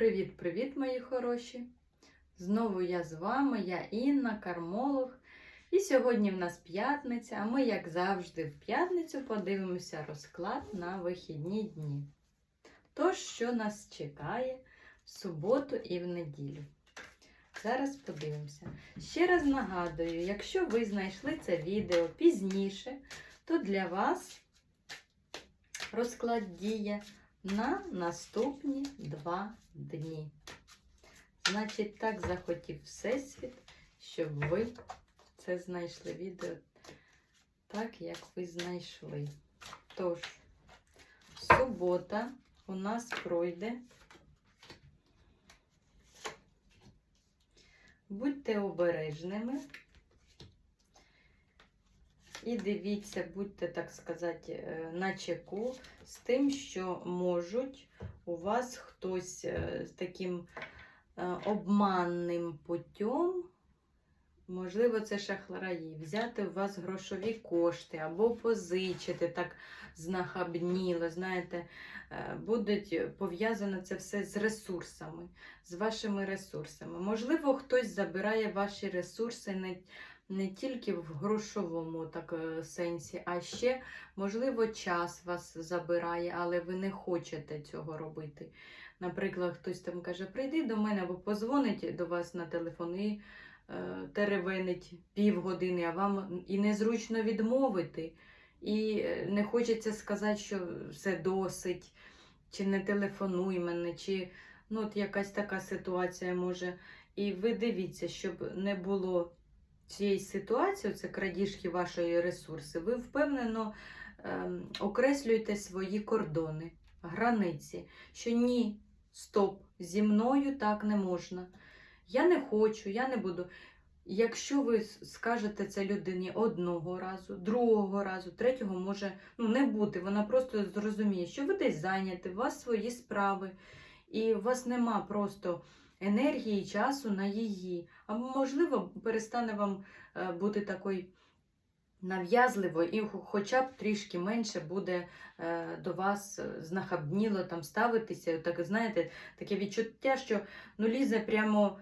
Привіт-привіт, мої хороші! Знову я з вами, я Інна, кармолог. І сьогодні в нас п'ятниця, а ми, як завжди, в п'ятницю подивимося розклад на вихідні дні. Тож, що нас чекає в суботу і в неділю. Зараз подивимося. Ще раз нагадую, якщо ви знайшли це відео пізніше, то для вас розклад діє на наступні два дні. Значить, так захотів Всесвіт, щоб ви це знайшли відео так, як ви знайшли. Тож, субота у нас пройде. Будьте обережними. І дивіться, будьте, так сказати, е, на чеку з тим, що можуть у вас хтось е, з таким е, обманним путем, можливо, це шахраї, взяти у вас грошові кошти або позичити так знахабніло, знаєте, будуть пов'язано це все з ресурсами, з вашими ресурсами. Можливо, хтось забирає ваші ресурси не тільки в грошовому так, е, сенсі, а ще, можливо, час вас забирає, але ви не хочете цього робити. Наприклад, хтось там каже, прийди до мене або позвонить до вас на телефон і е, теревенить півгодини, а вам і незручно відмовити. І е, не хочеться сказати, що все досить, чи не телефонуй мене, чи ну, от якась така ситуація може. І ви дивіться, щоб не було цієї ситуації, це крадіжки вашої ресурси, ви впевнено ем, окреслюєте свої кордони, границі, що ні, стоп, зі мною так не можна. Я не хочу, я не буду. Якщо ви скажете це людині одного разу, другого разу, третього може ну, не бути, вона просто зрозуміє, що ви десь зайняті, у вас свої справи, і у вас нема просто енергії, часу на її. А можливо, перестане вам е, бути такою нав'язливо, і хоча б трішки менше буде е, до вас е, знахабніло там ставитися. Так, знаєте, таке відчуття, що ну, лізе прямо.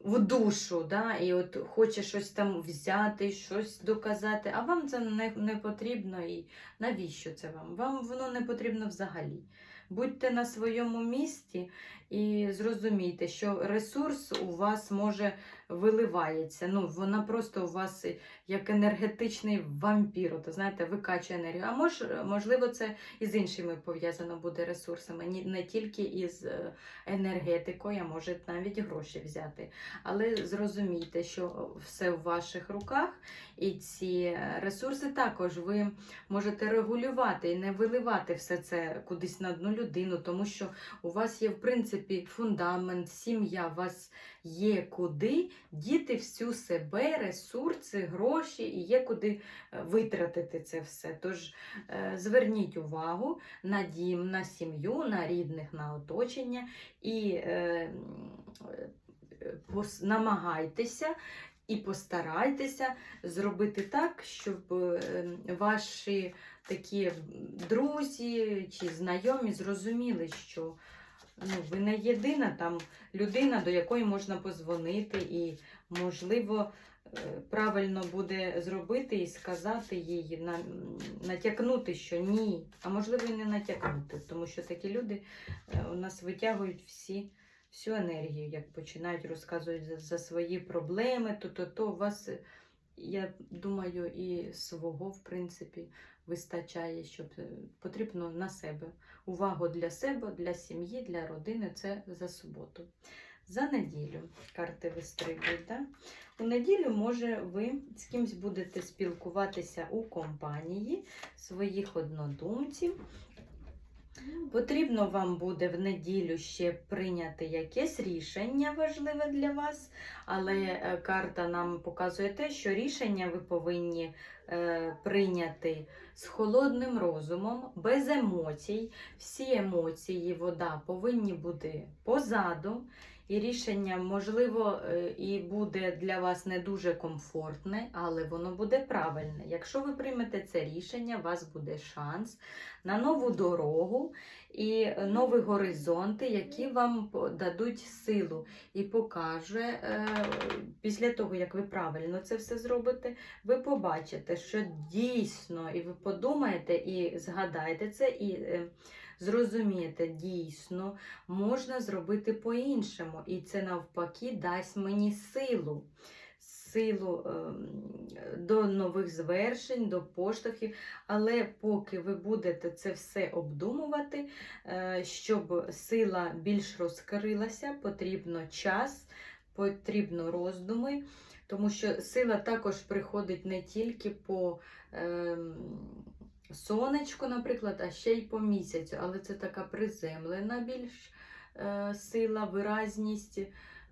В душу, да, і от хоче щось там взяти, щось доказати, а вам це не не потрібно. І навіщо це вам? Вам воно не потрібно взагалі. Будьте на своєму місці і зрозумійте, що ресурс у вас може виливається. Ну, Вона просто у вас як енергетичний вампір, то знаєте, викачує енергію. А мож, можливо, це і з іншими пов'язано буде ресурсами, не тільки із е, енергетикою, а може навіть гроші взяти. Але зрозумійте, що все в ваших руках, і ці ресурси також ви можете регулювати і не виливати все це кудись на одну людину, тому що у вас є, в принципі, фундамент, сім'я, у вас є куди діти всю себе, ресурси, гроші і є куди е, витратити це все. Тож е, зверніть увагу на дім, на сім'ю, на рідних, на оточення і е, намагайтеся. І постарайтеся зробити так, щоб ваші такі друзі чи знайомі зрозуміли, що ну, ви не єдина там людина, до якої можна позвонити, і, можливо, е, правильно буде зробити і сказати їй, натякнути, що ні, а можливо, і не натякнути, тому що такі люди е, у нас витягують всі. Всю енергію, як починають розказувати за, за свої проблеми, то, то у вас, я думаю, і свого, в принципі, вистачає, щоб е, потрібно на себе. Увагу для себе, для сім'ї, для родини це за суботу. За неділю карти вистрибують. Да? У неділю, може, ви з кимсь будете спілкуватися у компанії своїх однодумців. Потрібно вам буде в неділю ще прийняти якесь рішення важливе для вас, але е, карта нам показує те, що рішення ви повинні е, прийняти з холодним розумом, без емоцій. Всі емоції, вода повинні бути позаду. І рішення, можливо, е, і буде для вас не дуже комфортне, але воно буде правильне. Якщо ви приймете це рішення, у вас буде шанс на нову дорогу, і нові горизонти, які вам дадуть силу і покаже, е, після того, як ви правильно це все зробите, ви побачите, що дійсно, і ви подумаєте, і згадаєте це, і е, зрозумієте, дійсно можна зробити по-іншому. І це навпаки дасть мені силу. Силу ем, до нових звершень, до поштовхів. Але поки ви будете це все обдумувати, е, щоб сила більш розкрилася, потрібно час, потрібно роздуми, тому що сила також приходить не тільки по ем, сонечку, наприклад, а ще й по місяцю. Але це така приземлена більш е, сила, виразність.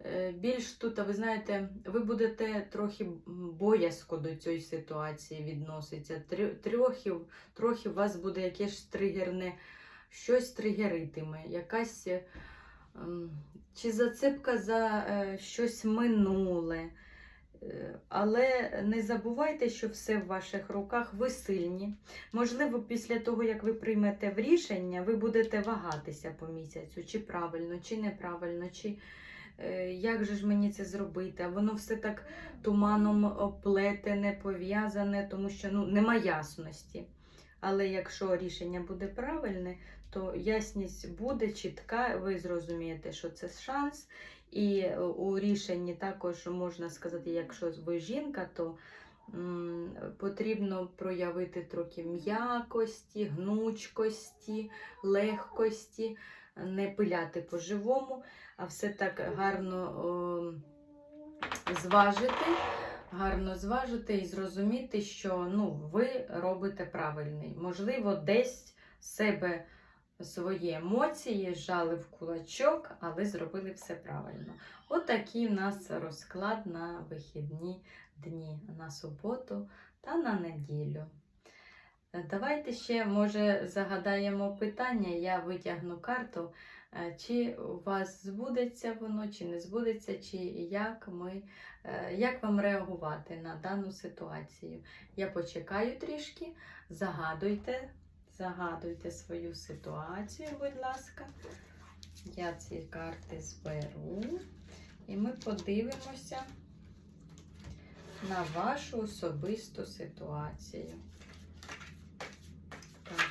Е, Більш тут, ви знаєте, ви будете трохи боязко до цієї ситуації відноситься. Трохи, трохи у вас буде якесь тригерне, щось тригеритиме, якась е, чи зацепка за е, щось минуле. Але не забувайте, що все в ваших руках, ви сильні. Можливо, після того, як ви приймете в рішення, ви будете вагатися по місяцю, чи правильно, чи неправильно, чи як же ж мені це зробити. А воно все так туманом оплетене, пов'язане, тому що ну, нема ясності. Але якщо рішення буде правильне, то ясність буде чітка, ви зрозумієте, що це шанс. І е, у рішенні також можна сказати, якщо ви жінка, то м, потрібно проявити трохи м'якості, гнучкості, легкості, не пиляти по-живому, а все так гарно о, зважити, гарно зважити і зрозуміти, що ну, ви робите правильний. Можливо, десь себе свої емоції зжали в кулачок, але зробили все правильно. Отакий у нас розклад на вихідні дні, на суботу та на неділю. Е, Давайте ще, може, загадаємо питання. Я витягну карту, е, чи у вас збудеться воно, чи не збудеться, чи як ми, е, як вам реагувати на дану ситуацію. Я почекаю трішки, загадуйте, загадуйте свою ситуацію, будь ласка. Я ці карти зберу, і ми подивимося на вашу особисту ситуацію.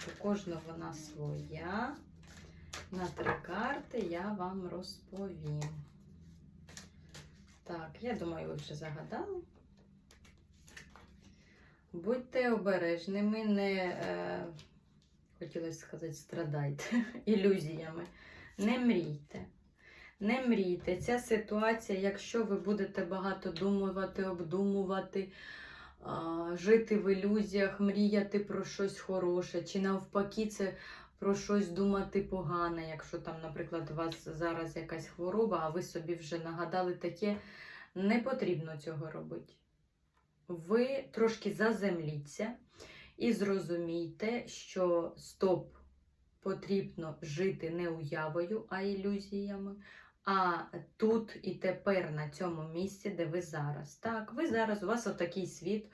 У кожного вона своя. На три карти я вам розповім. Так, я думаю, ви вже загадали. Будьте обережними, не, е, хотілося сказати, страдайте ілюзіями. Не мрійте. Не мрійте. Ця ситуація, якщо ви будете багато думати, обдумувати, жити в ілюзіях, мріяти про щось хороше, чи навпаки, це про щось думати погане, якщо там, наприклад, у вас зараз якась хвороба, а ви собі вже нагадали таке, не потрібно цього робити. Ви трошки заземліться і зрозумійте, що стоп, потрібно жити не уявою, а ілюзіями. А тут і тепер на цьому місці, де ви зараз. Так, ви зараз, у вас отакий світ,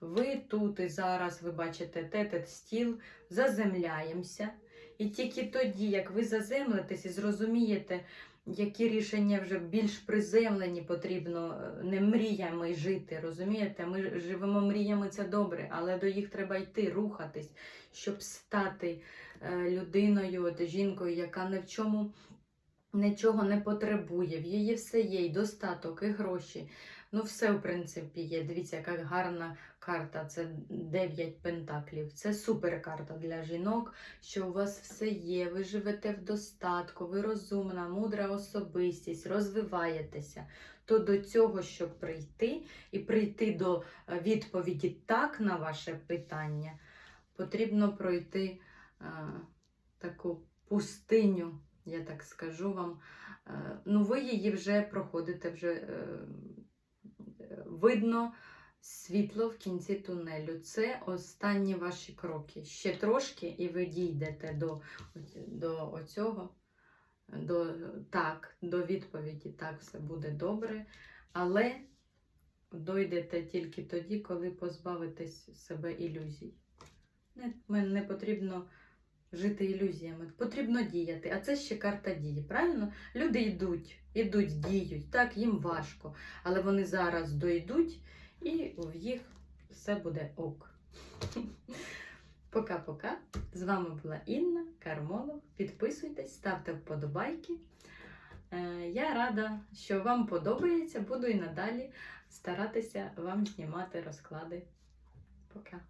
ви тут і зараз, ви бачите тетет стіл, заземляємося. І тільки тоді, як ви заземлитесь і зрозумієте, які рішення вже більш приземлені потрібно е, не мріями жити, розумієте? Ми живемо мріями, це добре, але до їх треба йти, рухатись, щоб стати е, людиною, от, жінкою, яка ні в чому нічого не потребує, в її все є, і достаток, і гроші. Ну, все, в принципі, є. Дивіться, яка гарна карта. Це 9 пентаклів. Це супер карта для жінок, що у вас все є. Ви живете в достатку, ви розумна, мудра особистість, розвиваєтеся. То до цього, щоб прийти і прийти до е, відповіді так на ваше питання, потрібно пройти е, таку пустиню, я так скажу вам. Е, ну, ви її вже проходите, вже е, видно світло в кінці тунелю. Це останні ваші кроки. Ще трошки, і ви дійдете до, до оцього, до, так, до відповіді, так, все буде добре. Але дойдете тільки тоді, коли позбавитесь себе ілюзій. Не, не потрібно жити ілюзіями. Потрібно діяти. А це ще карта дії. Правильно? Люди йдуть, йдуть, діють. Так, їм важко. Але вони зараз дойдуть і в їх все буде ок. Пока-пока. З вами була Інна, кармолог. Підписуйтесь, ставте вподобайки. Е, Я рада, що вам подобається. Буду і надалі старатися вам знімати розклади. Пока.